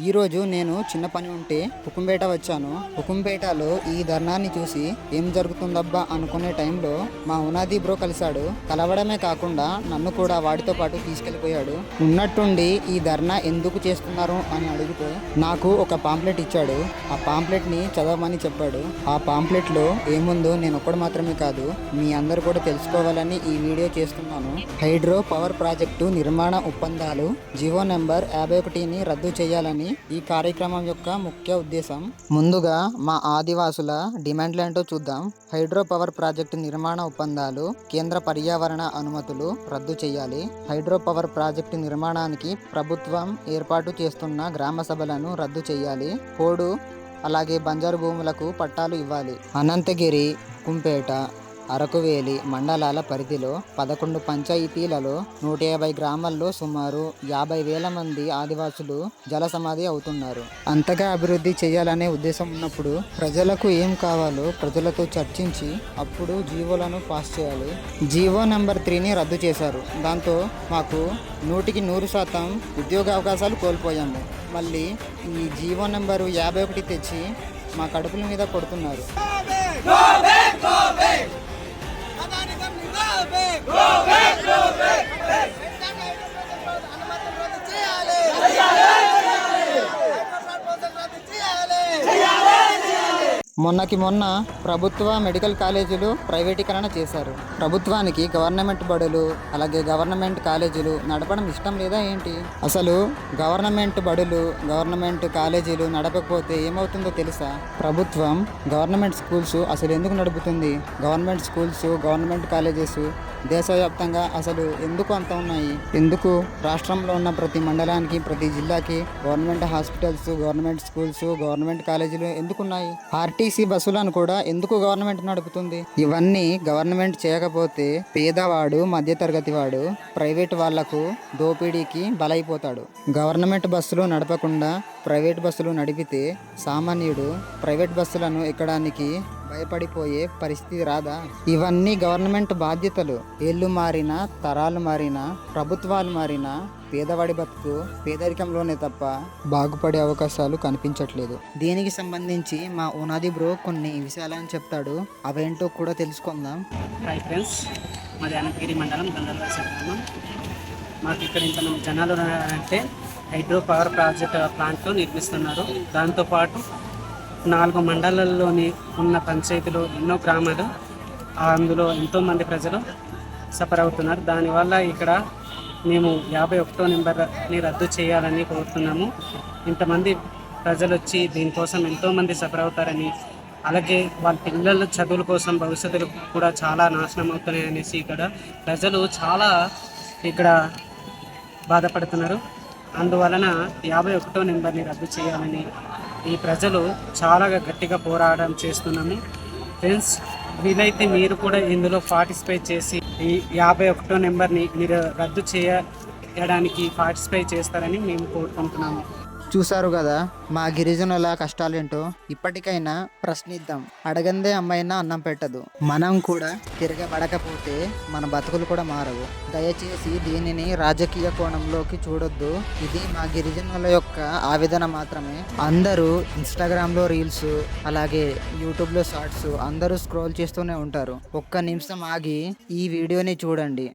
ఈరోజు నేను చిన్న పని ఉంటే హుకుంపేట వచ్చాను. హుకుంపేటలో ఈ ధర్నాన్ని చూసి ఏం జరుగుతుందబ్బా అనుకునే టైంలో మా ఉనాది బ్రో కలిశాడు. కలవడమే కాకుండా నన్ను కూడా వాడితో పాటు తీసుకెళ్ళిపోయాడు ఉన్నట్టుండి ఈ ధర్నా ఎందుకు చేస్తున్నారు అని అడిగితే నాకు ఒక పాంప్లెట్ ఇచ్చాడు. ఆ పాంప్లెట్ని చదవమని చెప్పాడు. ఆ పాంప్లెట్లో ఏముందో నేను ఒక్కడు మాత్రమే కాదు మీ అందరు కూడా తెలుసుకోవాలని ఈ వీడియో చేస్తున్నాను. హైడ్రో పవర్ ప్రాజెక్టు నిర్మాణ ఒప్పందాలు జివో నెంబర్ యాభై ఒకటిని రద్దు చేయాలని ఈ కార్యక్రమం యొక్క ముఖ్య ఉద్దేశం. ముందుగా మా ఆదివాసుల డిమాండ్లేంటో చూద్దాం. హైడ్రో పవర్ ప్రాజెక్టు నిర్మాణ ఒప్పందాలు కేంద్ర పర్యావరణ అనుమతులు రద్దు చేయాలి. హైడ్రో పవర్ ప్రాజెక్టు నిర్మాణానికి ప్రభుత్వం ఏర్పాటు చేస్తున్న గ్రామ సభలను రద్దు చేయాలి. పోడు అలాగే బంజరు భూములకు పట్టాలు ఇవ్వాలి. అనంతగిరి కుంపేట అరకువేలి మండలాల పరిధిలో పదకొండు పంచాయతీలలో నూట యాభై గ్రామాల్లో సుమారు యాభై వేల మంది ఆదివాసులు జల సమాధి అవుతున్నారు. అంతగా అభివృద్ధి చేయాలనే ఉద్దేశం ఉన్నప్పుడు ప్రజలకు ఏం కావాలో ప్రజలతో చర్చించి అప్పుడు జీవోలను పాస్ చేయాలి. జీవో నెంబర్ త్రీని రద్దు చేశారు. దాంతో మాకు నూటికి నూరు శాతం ఉద్యోగ అవకాశాలు కోల్పోయాము. మళ్ళీ ఈ జీవో నెంబరు యాభై ఒకటి తెచ్చి మా కడుపుల మీద కొడుతున్నారు. మొన్నకి మొన్న ప్రభుత్వ మెడికల్ కాలేజీలు ప్రైవేటీకరణ చేశారు. ప్రభుత్వానికి గవర్నమెంట్ బడులు అలాగే గవర్నమెంట్ కాలేజీలు నడపడం ఇష్టం లేదా ఏంటి? అసలు గవర్నమెంట్ బడులు గవర్నమెంట్ కాలేజీలు నడపకపోతే ఏమవుతుందో తెలుసా? ప్రభుత్వం గవర్నమెంట్ స్కూల్స్ అసలు ఎందుకు నడుపుతుంది? గవర్నమెంట్ స్కూల్స్ గవర్నమెంట్ కాలేజెస్ దేశవ్యాప్తంగా అసలు ఎందుకు అంత ఉన్నాయి? ఎందుకు రాష్ట్రంలో ఉన్న ప్రతి మండలానికి ప్రతి జిల్లాకి government hospitals government schools government కాలేజీలు ఎందుకున్నాయి ఆర్టీసీ బస్సులను కూడా ఎందుకు గవర్నమెంట్ నడుపుతుంది? ఇవన్నీ గవర్నమెంట్ చేయకపోతే పేదవాడు మధ్యతరగతి వాడు ప్రైవేట్ వాళ్ళకు దోపిడీకి బలైపోతాడు. గవర్నమెంట్ బస్సులు నడపకుండా ప్రైవేట్ బస్సులు నడిపితే సామాన్యుడు ప్రైవేట్ బస్సులను ఎక్కడానికి భయపడిపోయే పరిస్థితి రాదా? ఇవన్నీ గవర్నమెంట్ బాధ్యతలు. ఏళ్ళు మారినా తరాలు మారినా ప్రభుత్వాలు మారినా పేదవాడి బతుకు పేదరికంలోనే తప్ప బాగుపడే అవకాశాలు కనిపించట్లేదు. దీనికి సంబంధించి మా ఉనాది బ్రో కొన్ని విషయాలని చెప్తాడు. అవేంటో కూడా తెలుసుకుందాం. హాయ్ ఫ్రెండ్స్ మాది అనంతగిరి మండలం గ్రామం మాకు ఇక్కడ ఇంత జనాలు ఉన్నారంటే హైడ్రో పవర్ ప్రాజెక్ట్ ప్లాంట్లు నిర్మిస్తున్నారు. దాంతోపాటు నాలుగు మండలాల్లోని ఉన్న పంచాయతీలు ఎన్నో గ్రామాలు. అందులో ఎంతోమంది ప్రజలు సఫర్ అవుతున్నారు. దానివల్ల ఇక్కడ మేము యాభై ఒకటో నెంబర్ని రద్దు చేయాలని కోరుతున్నాము. ఇంతమంది ప్రజలు వచ్చి దీనికోసం ఎంతోమంది సఫర్ అవుతారని అలాగే వాళ్ళ పిల్లల చదువుల కోసం భవిష్యత్తులు కూడా చాలా నాశనం అవుతున్నాయి అనేసి ఇక్కడ ప్రజలు చాలా ఇక్కడ బాధపడుతున్నారు. అందువలన యాభై ఒకటో నెంబర్ని రద్దు చేయాలని ఈ ప్రజలు చాలా గట్టిగా పోరాటం చేస్తున్నాము ఫ్రెండ్స్ వీలైతే మీరు కూడా ఇందులో పార్టిసిపేట్ చేసి ఈ యాభై ఒకటో నెంబర్ని మీరు రద్దు చేయడానికి పార్టిసిపేట్ చేస్తారని మేము కోరుకుంటున్నాము. చూశారు కదా మా గిరిజనుల కష్టాలేంటో? ఇప్పటికైనా ప్రశ్నిద్దాం. అడగందే అమ్మైనా అన్నం పెట్టదు. మనం కూడా తిరగబడకపోతే మన బతుకులు కూడా మారవు. దయచేసి దీనిని రాజకీయ కోణంలోకి చూడొద్దు. ఇది మా గిరిజనుల యొక్క ఆవేదన మాత్రమే. అందరూ ఇన్స్టాగ్రామ్లో రీల్స్ అలాగే యూట్యూబ్లో షార్ట్స్ అందరూ స్క్రోల్ చేస్తూనే ఉంటారు. ఒక్క నిమిషం ఆగి ఈ వీడియోని చూడండి.